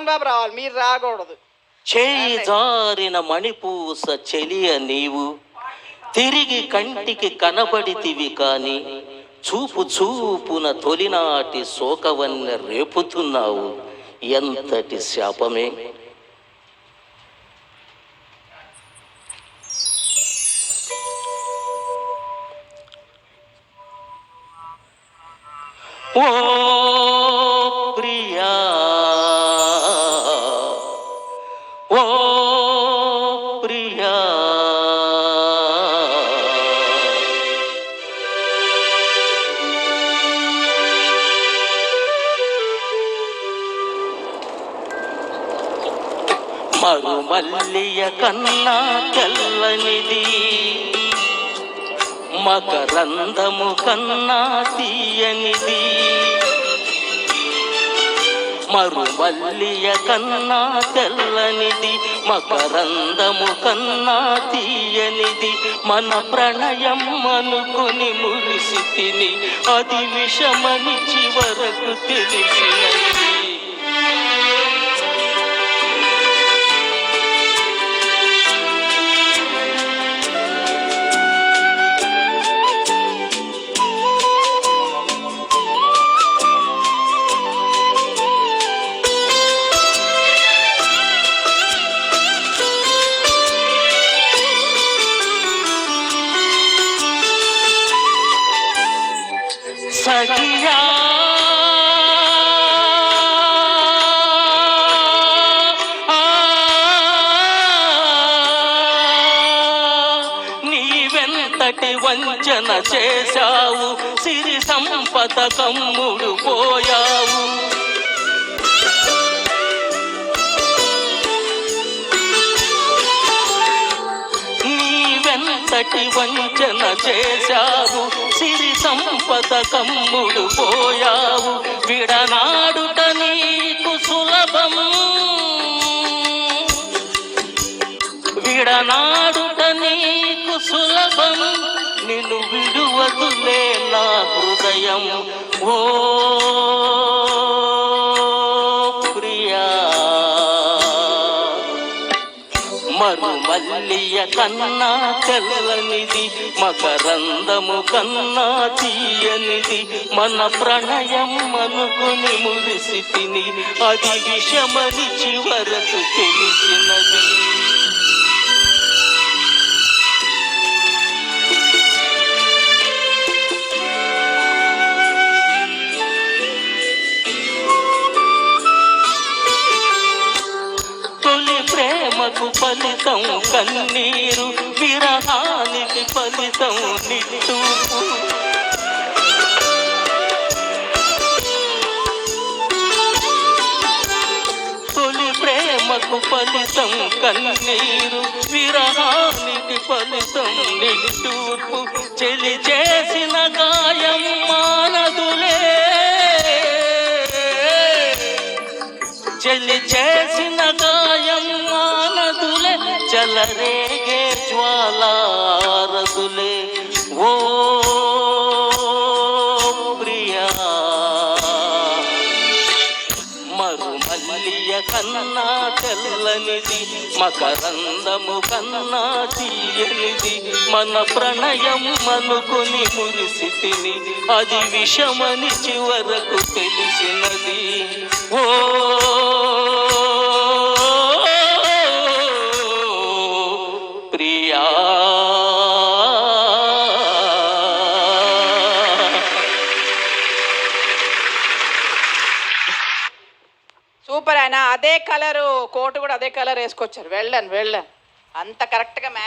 మోహన్ బాబు రావాలి మీరు రాకూడదు. చేయి జారిన మణిపూస చెలియ నీవు. తిరిగి కంటికి కనబడితివి కాని చూపు చూపున తొలినాటి శోకవన్న రేపుతున్నావు. ఎంతటి శాపమే. ఓ ఓ ప్రియా మరుమల్లియ కన్నా తెల్లనిది మకరందము కన్నా తీయనిది. మరువల్లియ కన్నా తెల్లనిది మకరందము కన్నా తీయనిది మన ప్రణయం అనుకుని మురిసి తిని అది విషమని చివరకు తెలిసినది సఖియా. నీవెంతటి వంచన చేశావు? సిరి సంపద కమ్ముడు పోయావు. ఎంతటి వంచన చేశావు. సిరి సంపద కమ్ముడు పోయావు. విడనాడుట నీకు సులభం. విడనాడుట నీకు సులభం. నిన్ను విడువదులే నా హృదయం. ఓ మరుమల్లియ కన్నా తెల్లనిది మకరందము కన్నా తీయనిది. మన ప్రణయం అనుకుని మురిసి తిని అది విషమని చివరకు తెలిసినది. ప్రేమకు ఫలితం కన్నీరు విరహానికి ఫలితం నిట్టూపు తొలి ప్రేమకు ఫలితం కన్నీరు విరహానికి ఫలితం నిట్టూర్పు చెలి చేసిన చలరేగే జ్వాలారసులే. ఓ ప్రియా. మరుమల్లియ కన్నా తెల్లనిది మకరందము కన్నా తీయనిది మన ప్రణయం మనుకుని మురిసి అది విషమని చివరకు తెలిసినది. ఓ సూపర్ ఆయన. అదే కలరు కోటు కూడా అదే కలర్ వేసుకొచ్చారు. వెళ్ళాను వెళ్ళాను. అంత కరెక్ట్గా మ్యాచ్